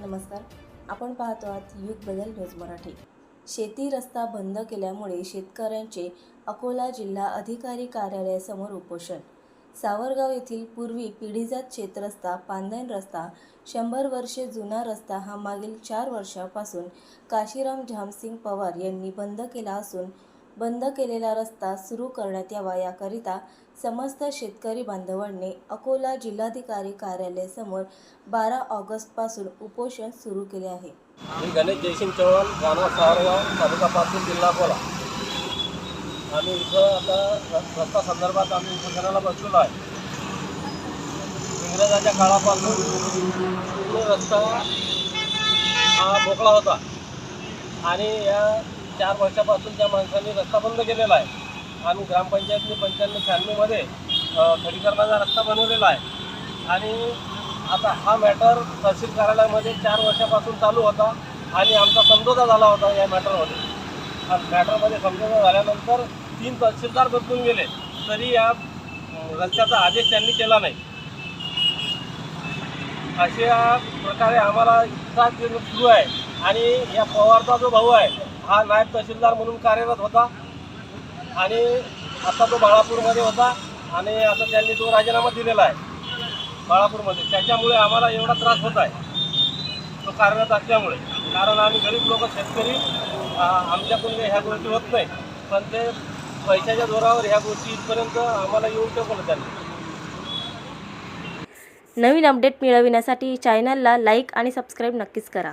नमस्कार. आपण पाहतो आहात युग बदल न्यूज मराठी. शेती रस्ता बंद केल्यामुळे शेतकऱ्यांचे अकोला जिल्हा अधिकारी कार्यालयासमोर उपोषण. सावरगाव येथील पूर्वी पिढीजात शेतरस्ता पांदन रस्ता शंभर वर्षे जुना रस्ता हा मागील चार वर्षापासून काशीराम झामसिंग पवार यांनी बंद केला असून बंद केलेला रस्ता सुरू करण्यात यावा याकरिता समस्त शेतकरी बांधवांनी अकोला जिल्हाधिकारी कार्यालयासमोर बारा ऑगस्टपासून उपोषण सुरू केले आहे. मी गणेश जयसिंग चव्हाण राणा सावरगाव तालुका पासून जिल्हा अकोला. आम्ही इथं आता र- रस्ता संदर्भात आम्ही उपोषणाला बसलेलो आहे. इंग्रजाच्या काळापासून पूर्ण रस्ता हा मोकळा होता. आणि या चार वर्षापासून त्या माणसांनी रस्ता बंद केलेला आहे. आणि ग्रामपंचायतने पंच्याण्णव शहाण्णवमध्ये अ, खडीकरणाचा रस्ता बनवलेला आहे. आणि आता हा मॅटर तहसील कार्यालयामध्ये चार वर्षापासून चालू होता आणि आमचा समझोता झाला होता या मॅटरमध्ये आणि मॅटरमध्ये समझोता झाल्यानंतर तीन तहसीलदार बदलून गेले तरी या रस्त्याचा आदेश त्यांनी केला नाही. अशा प्रकारे आम्हाला इतका सुरू आहे आणि या पवारचा जो भाऊ आहे हा नायब तहसीलदार म्हणून कार्यरत होता आणि आता तो बाळापूरमध्ये होता आणि आता त्यांनी तो राजीनामा दिलेला आहे बाळापूरमध्ये. त्याच्यामुळे आम्हाला एवढा त्रास होत आहे. तो कार्यरत असल्यामुळे. कारण आम्ही गरीब लोक शेतकरी आमच्याकडून ह्या गोष्टी होत नाही. पण ते पैशाच्या जोरावर ह्या गोष्टी इथपर्यंत आम्हाला येऊन ठेवलं त्यांनी. नवीन अपडेट मिळविण्यासाठी चॅनलला लाईक आणि सबस्क्राईब नक्कीच करा.